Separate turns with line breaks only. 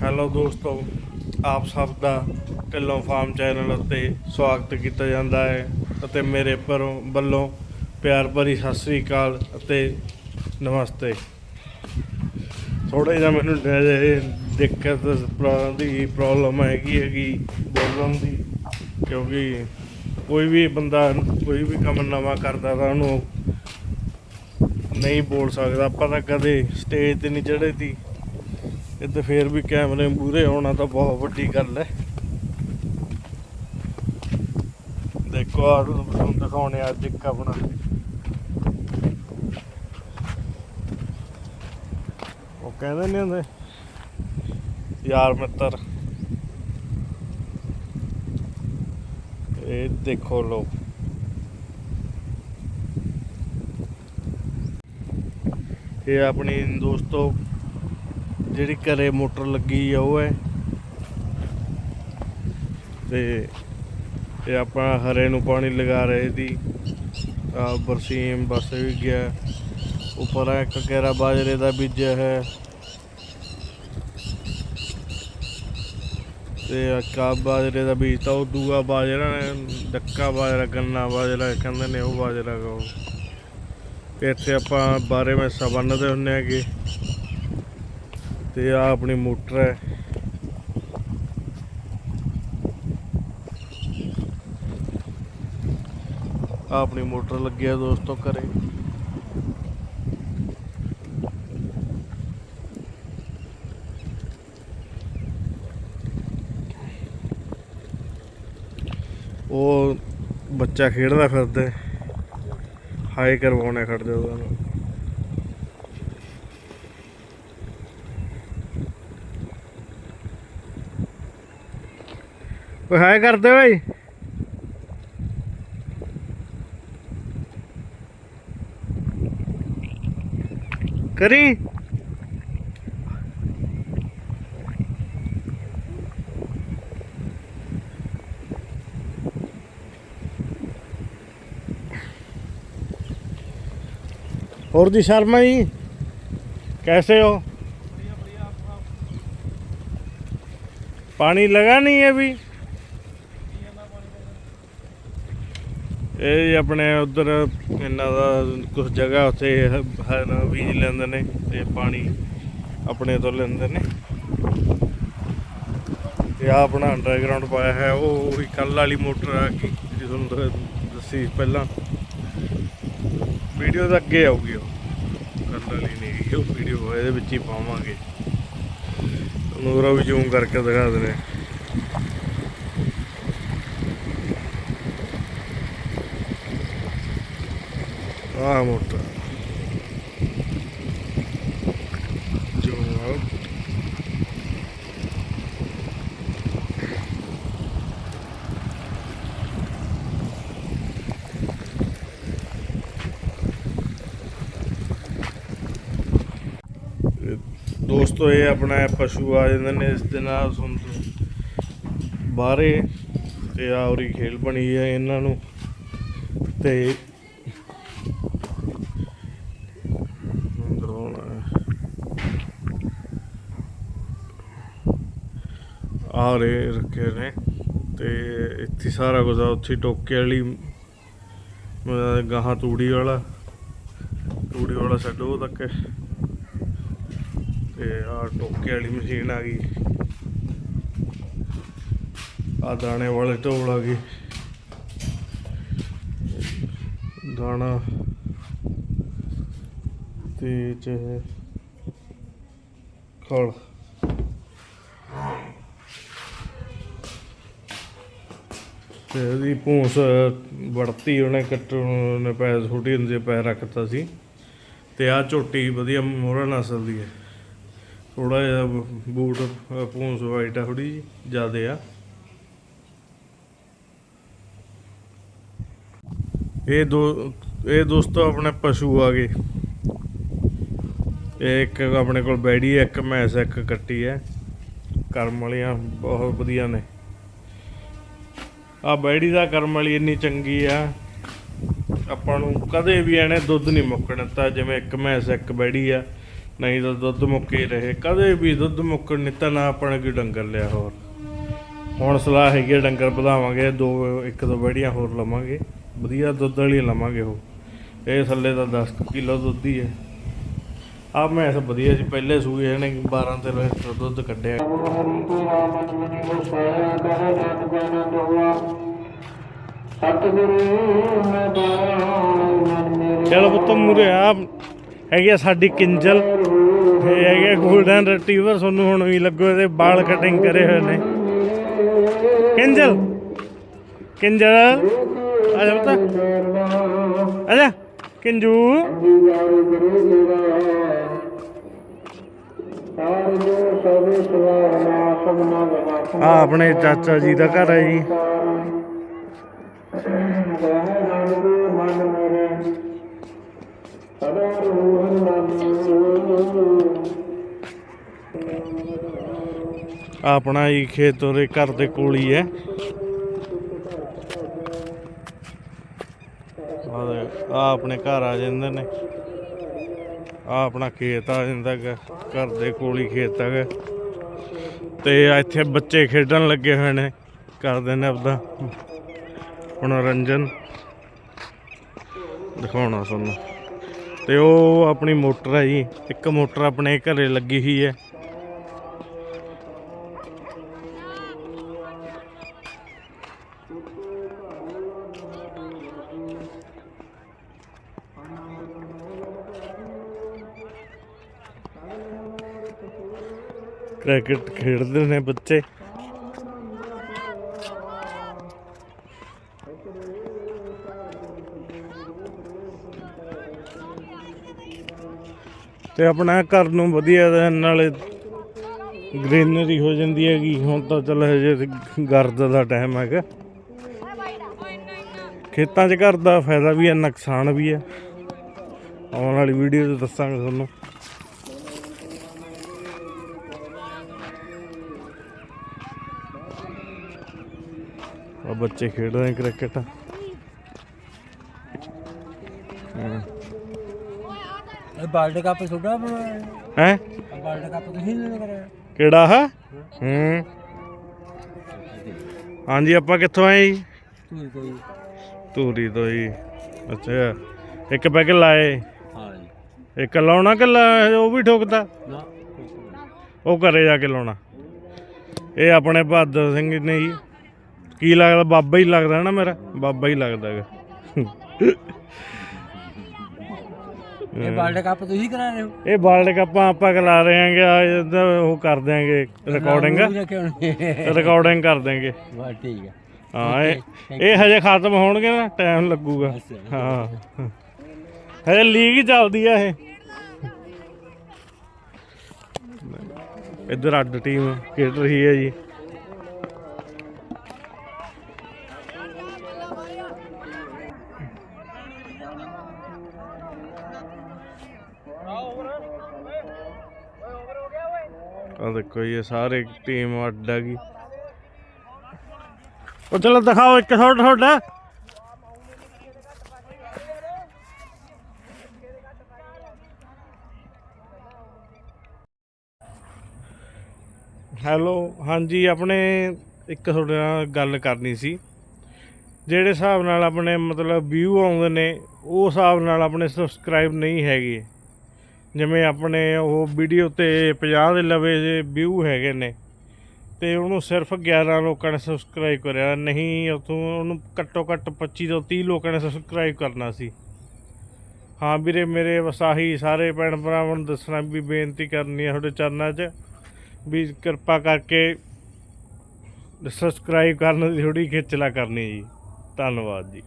Hello ਦੋਸਤੋ, ਆਪ ਸਭ ਦਾ ਢਿੱਲੋਂ ਫਾਰਮ ਚੈਨਲ ਉੱਤੇ ਸਵਾਗਤ ਕੀਤਾ ਜਾਂਦਾ ਹੈ ਅਤੇ ਮੇਰੇ ਪਰੋਂ ਵੱਲੋਂ ਪਿਆਰ ਭਰੀ ਸਤਿ ਸ੍ਰੀ ਅਕਾਲ ਅਤੇ ਨਮਸਤੇ। ਥੋੜਾ ਜਿਹਾ ਮੈਨੂੰ ਇਹ ਦਿੱਕਤ ਦੀ ਪ੍ਰੋਬਲਮ ਹੈਗੀ ਹੈਗੀ, ਬੋਲਣ ਦੀ, ਕਿਉਂਕਿ ਕੋਈ ਵੀ ਬੰਦਾ ਕੋਈ ਵੀ ਕੰਮ ਨਵਾਂ ਕਰਦਾ ਤਾਂ ਉਹਨੂੰ ਨਹੀਂ ਬੋਲ ਸਕਦਾ। ਆਪਾਂ ਤਾਂ ਕਦੇ ਸਟੇਜ ਤੇ ਨਹੀਂ ਚੜ੍ਹੇ ਤੀ ਇਹ ਤੇ ਫੇਰ ਵੀ ਕੈਮਰੇ ਮੂਰੇ ਆਉਣਾ ਤਾਂ ਬਹੁਤ ਵੱਡੀ ਗੱਲ ਹੈ। ਦੇਖੋ ਆ ਤੁਹਾਨੂੰ ਦਿਖਾਉਣੇ ਅੱਜ ਇੱਕ ਆਪਣਾ। ਉਹ ਕਹਿੰਦੇ ਨਹੀਂ ਹੁੰਦੇ? ਯਾਰ ਮਿੱਤਰ, ਇਹ ਦੇਖੋ ਲੋ ਇਹ ਆਪਣੀ ਦੋਸਤੋ ਜਿਹੜੀ ਘਰੇ ਮੋਟਰ ਲੱਗੀ ਆ ਉਹ ਹੈ। ਤੇ ਇਹ ਆਪਾਂ ਹਰੇ ਨੂੰ ਪਾਣੀ ਲਗਾ ਰਹੇ ਦੀ ਆ ਬਰਸੀਮ ਬਸ ਵੀ ਗਿਆ। ਉੱਪਰ ਆ ਇੱਕ ਕੇਰਾ ਬਾਜਰੇ ਦਾ ਬੀਜਿਆ ਹੈ। ਤੇ ਆ ਕਾ ਬਾਜਰੇ ਦਾ ਬੀਜ ਤਾਂ ਉਹ ਦੂਆ ਬਾਜਰਾ ਨੇ ਡੱਕਾ ਬਾਜਰਾ, ਗੰਨਾ ਬਾਜਰਾ ਕਹਿੰਦੇ ਨੇ ਉਹ ਬਾਜਰਾ ਕੋ ਤੇ ਇੱਥੇ ਆਪਾਂ ਬਾਰੇ ਮੈਸਾਂ ਬੰਨਦੇ ਹੁੰਨੇ ਹੈਗੇ। ਤੇ ਆ ਆਪਣੀ ਮੋਟਰ ਹੈ। ਆਹ ਆਪਣੀ ਮੋਟਰ ਲੱਗੀ ਆ ਦੋਸਤੋ ਘਰੇ। ਉਹ ਬੱਚਾ ਖੇਡਦਾ ਫਿਰਦਾ ਹਾਈ ਕਰਵਾਉਣੇ ਖੜ ਜਾ ਉਹਨੂੰ ਓਏ ਹਾਏ ਕਰਦੇ ਓਏ ਕਰੀ और जी शर्मा जी कैसे हो पानी लगा नहीं है अभी ਇਹ ਆਪਣੇ ਉਧਰ ਇਹਨਾਂ ਦਾ ਕੁਝ ਜਗ੍ਹਾ ਉੱਥੇ ਹਰ ਬੀਜ ਲੈਂਦੇ ਨੇ ਤੇ ਪਾਣੀ ਆਪਣੇ ਤੋਂ ਲੈਂਦੇ ਨੇ। ਤੇ ਆ ਆਪਣਾ ਅੰਡਰਗਰਾਉਂਡ ਪਾਇਆ ਹੈ, ਉਹ ਉਹੀ ਕੱਲ ਵਾਲੀ ਮੋਟਰ ਆ ਗਈ ਜਿਹੜੀ ਤੁਹਾਨੂੰ ਦੱਸੀ ਪਹਿਲਾਂ। ਵੀਡੀਓ ਤਾਂ ਅੱਗੇ ਆਊਗੀ ਉਹ। ਕੱਲ ਵਾਲੀ ਨਹੀਂ ਉਹ ਵੀਡੀਓ ਇਹਦੇ ਵਿੱਚ ਹੀ ਪਾਵਾਂਗੇ। ਤੁਹਾਨੂੰ ਵੀ ਜ਼ੂਮ ਕਰਕੇ ਦਿਖਾ ਦਿੰਦੇ ਆਹ ਮੋਟਰ। ਜ਼ੂਮ ਦੋਸਤੋ, ਇਹ ਆਪਣਾ ਪਸ਼ੂ ਆ ਜਾਂਦੇ ਨੇ ਇਸ ਦੇ ਨਾਲ ਸੁਣ ਬਾਹਰੇ। ਤੇ ਆ ਉਰੀ ਖੇਲ ਬਣੀ ਹੈ ਇਹਨਾਂ ਨੂੰ। ਤੇ ਅੰਦਰ ਆਉਣਾ ਹੈ। ਆ ਰੇ ਰੱਖੇ ਨੇ ਤੇ ਇੱਥੇ ਸਾਰਾ ਕੁਝ ਉੱਥੇ ਟੋਕੇ ਵਾਲੀ ਗਾਹਾਂ ਤੂੜੀ ਵਾਲਾ ਤੂੜੀ ਵਾਲਾ ਛੱਡ ਉਹ ਤੱਕ ਹੈ। ਤੇ ਆ ਟੋਕੇ ਵਾਲੀ ਮਸ਼ੀਨ ਆ ਗਈ। ਆ ਦਾਣੇ ਵਾਲੇ ਢੋਲ ਆ ਗਈ ਦਾਣਾ ਤੇ ਚ ਖੜ ਤੇ ਇਹਦੀ ਪੂੰਛ ਵੜਤੀ ਉਹਨੇ ਕੱਟ ਨੇ ਪੈਰ ਛੋਟੀ ਹੁੰਦੀ ਪੈਰ ਰੱਖਤਾ ਸੀ। ਤੇ ਆ ਝੋਟੀ ਵਧੀਆ ਮੋਹਰਾ ਨਸਲ ਦੀ ਹੈ ਥੋੜਾ ਜਿਹਾ ਬੂਟ ਅ, ਵਾਈਟ ਆ ਥੋੜੀ ਜਿਆਦੇ ਆ। ਇਹ ਦੋ ਇਹ ਦੋਸਤੋ ਆਪਣੇ ਪਸ਼ੂ ਆ ਗਏ। ਇਹ ਇੱਕ ਆਪਣੇ ਕੋਲ ਬੈੜੀ ਹੈ ਇੱਕ ਮੈਸ ਹੈ, ਇੱਕ ਕੱਟੀ ਹੈ ਕਰਮ ਵਾਲੀਆਂ ਬਹੁਤ ਵਧੀਆ ਨੇ। ਆ ਬੈੜੀ ਦਾ ਕਰਮ ਵਾਲੀ ਇੰਨੀ ਚੰਗੀ ਆ। ਆਪਾਂ ਨੂੰ ਕਦੇ ਵੀ ਐਨੇ ਦੁੱਧ ਨਹੀਂ ਮੁੱਕਣ ਦਿੱਤਾ, ਜਿਵੇਂ ਇੱਕ ਮੈਸ, ਇੱਕ ਬੈੜੀ ਆ। ਨਹੀਂ ਤਾਂ ਦੁੱਧ ਮੁੱਕੇ ਰਹੇ। ਕਦੇ ਵੀ ਦੁੱਧ ਮੁੱਕਣ ਨਹੀਂ ਤਾਂ ਨਾ ਆਪਣੇ ਕੋਈ ਡੰਗਰ ਲਿਆ ਹੋਰ। ਹੁਣ ਸਲਾਹ ਹੈਗੀ ਆ, ਡੰਗਰ ਵਧਾਵਾਂਗੇ, ਦੋ, ਇੱਕ, ਦੋ ਬੜੀਆਂ ਹੋਰ ਲਵਾਂਗੇ। ਵਧੀਆ ਦੁੱਧ ਵਾਲੀ ਲਵਾਂਗੇ ਉਹ। ਇਹ ਥੱਲੇ ਤਾਂ 10 ਕਿਲੋ ਦੁੱਧ ਹੀ ਹੈ ਆ ਮੈਂ ਵਧੀਆ ਸੀ, ਪਹਿਲੇ ਸੂਏ ਇਹਨੇ 12 13 ਲੀਟਰ ਦੁੱਧ ਕੱਢਿਆ। ਚਲੋ ਪੁੱਤ ਮੂਰੇ ਆ, ਹੈਗੀ ਆ ਸਾਡੀ ਕਿੰਜਲ ਇਹ ਹੈਗੇ ਗੋਲਡਨ ਰਿਟਰੀਵਰ ਤੁਹਾਨੂੰ ਹੁਣ ਵੀ ਲੱਗੋ ਇਹਦੇ ਵਾਲ ਕਟਿੰਗ ਕਰੇ ਹੋਏ ਨੇ। ਕਿੰਜਲ ਕਿੰਜਲ, ਆ ਜਾ ਪੁੱਤ। ਆ ਜਾ। ਕਿੰਜੂ? ਆ ਆਪਣੇ ਚਾਚਾ ਜੀ ਦਾ ਘਰ ਹੈ ਜੀ। ਆਪਣਾ ਹੀ ਖੇਤ ਉਹਦੇ ਘਰ ਦੇ ਕੋਲ ਹੀ ਹੈ। ਆ ਆਪਣੇ ਘਰ ਆ ਜਾਂਦੇ ਨੇ। ਆ ਆਪਣਾ ਖੇਤ ਆ ਜਾਂਦਾ ਹੈਗਾ ਘਰ ਦੇ ਕੋਲ ਹੀ ਖੇਤ ਹੈਗਾ ਤੇ ਇੱਥੇ ਬੱਚੇ ਖੇਡਣ ਲੱਗੇ ਹੋਏ ਨੇ, ਕਰਦੇ ਨੇ ਆਪਦਾ ਮਨੋਰੰਜਨ। ਦਿਖਾਉਣਾ ਤੁਹਾਨੂੰ। ਤੇ ਉਹ ਆਪਣੀ ਮੋਟਰ ਹੈ ਜੀ, ਇੱਕ ਮੋਟਰ ਆਪਣੇ ਘਰੇ ਲੱਗੀ ਹੋਈ ਹੈ। ਕ੍ਰਿਕਟ ਖੇਡਦੇ ਨੇ ਬੱਚੇ। ਤੇ ਆਪਣਾ ਘਰ ਨੂੰ ਵਧੀਆ ਨਾਲੇ ਗ੍ਰੀਨਰੀ ਹੋ ਜਾਂਦੀ ਹੈਗੀ। ਹੁਣ ਤਾਂ ਚੱਲ ਹਜੇ ਗਰਦ ਦਾ ਟਾਈਮ ਹੈਗਾ। ਖੇਤਾਂ 'ਚ ਘਰ ਦਾ ਫਾਇਦਾ ਵੀ ਹੈ, ਨੁਕਸਾਨ ਵੀ ਹੈ। ਆਉਣ ਵਾਲੀ ਵੀਡੀਓ 'ਚ ਦੱਸਾਂਗੇ ਤੁਹਾਨੂੰ। ਬੱਚੇ ਖੇਡ ਰਹੇ ਕ੍ਰਿਕਟ।
ਇਹ ਵਰਲਡ ਕੱਪ ਬਣਾਇਆ
ਹੈ?
ਵਰਲਡ ਕੱਪ ਤੁਸੀਂ ਨਹੀਂ ਕਰਿਆ।
ਕਿਹੜਾ ਹਾ ਹੂੰ। ਹਾਂਜੀ ਆਪਾਂ ਕਿੱਥੋਂ ਆਏ ਜੀ?
ਤੂੰ
ਧੂਰੀ ਤੋਂ ਜੀ। ਅੱਛਾ। ਇੱਕ ਪੈਕ ਲਾਏ।
ਹਾਂ ਜੀ।
ਇੱਕ ਲਾਉਣਾ ਕਿ ਉਹ ਵੀ ਠੋਕਦਾ?
ਨਾ।
ਉਹ ਘਰੇ ਜਾ ਕੇ ਲਾਉਣਾ। ਇਹ ਆਪਣੇ ਬਹਾਦਰ ਸਿੰਘ ਨੇ ਜੀ। ਕੀ ਲੱਗਦਾ ਬਾਬਾ ਹੀ ਲੱਗਦਾ ਨਾ ਮੇਰਾ? ਬਾਬਾ ਹੀ ਲੱਗਦਾ ਹੈਗਾ।
ਇਹ ਵਰਲਡ ਕੱਪ ਤੁਸੀਂ ਕਰਾ ਰਹੇ ਹੋ?
ਇਹ ਵਰਲਡ ਕੱਪ ਆਪਾਂ ਕਰਾ ਰਹੇ ਆਂਗੇ ਆ ਇਹਦਾ ਉਹ ਕਰ ਦਿਆਂਗੇ ਰਿਕਾਰਡਿੰਗ ਰਿਕਾਰਡਿੰਗ ਕਰ ਦਿਆਂਗੇ।
ਬਸ ਠੀਕ ਹੈ
ਹਾਂ ਇਹ ਇਹ ਹਜੇ ਖਤਮ ਹੋਣਗੇ ਨਾ ਟਾਈਮ ਲੱਗੂਗਾ। ਹਾਂ। ਹਜੇ ਲੀਗ ਹੀ ਚੱਲਦੀ ਆ ਇਹ। ਇੱਧਰ ਅੱਡ ਟੀਮ ਖੇਡ ਰਹੀ ਹੈ ਜੀ? ਆ ਦੇਖੋ ਜੀ, ਇਹ ਸਾਰੇ ਟੀਮ ਅੱਡ ਆ ਗਈ ਉਹ ਚਲੋ ਦਿਖਾਓ ਇੱਕ ਤੁਹਾਡਾ ਹੈਲੋ ਹਾਂਜੀ ਆਪਣੇ ਇੱਕ ਤੁਹਾਡੇ ਨਾਲ ਗੱਲ ਕਰਨੀ ਸੀ। ਜਿਹੜੇ ਹਿਸਾਬ ਨਾਲ ਆਪਣੇ ਮਤਲਬ ਵਿਊ ਆਉਂਦੇ ਨੇ ਉਹ ਹਿਸਾਬ ਨਾਲ ਆਪਣੇ ਸਬਸਕ੍ਰਾਈਬ ਨਹੀਂ ਹੈਗੇ। ਜਿਵੇਂ ਆਪਣੇ ਉਹ ਵੀਡੀਓ ਤੇ 50 ਦੇ ਲਵੇ ਜੇ ਵਿਊ ਹੈਗੇ ਨੇ, ਤੇ ਉਹਨੂੰ ਸਿਰਫ 11 ਲੋਕਾਂ ਨੇ ਸਬਸਕ੍ਰਾਈਬ ਕਰਿਆ। ਨਹੀਂ, ਉਥੋਂ ਉਹਨੂੰ ਘੱਟੋ ਘੱਟ 25 ਤੋਂ 30 ਲੋਕਾਂ ਨੇ ਸਬਸਕ੍ਰਾਈਬ ਕਰਨਾ ਸੀ। ਹਾਂ ਵੀਰੇ, ਮੇਰੇ ਵਸਾਹੀ ਸਾਰੇ ਭੈਣ ਭਰਾਵਾਂ ਨੂੰ ਦੱਸਣਾ ਵੀ ਬੇਨਤੀ ਕਰਨੀ ਹੈ ਤੁਹਾਡੇ ਚਰਨਾਂ 'ਚ ਵੀ ਕਿਰਪਾ ਕਰਕੇ ਸਬਸਕ੍ਰਾਈਬ ਕਰਨ ਦੀ ਥੋੜੀ ਖੇਚਲਾ ਕਰਨੀ ਜੀ। ਧੰਨਵਾਦ ਜੀ।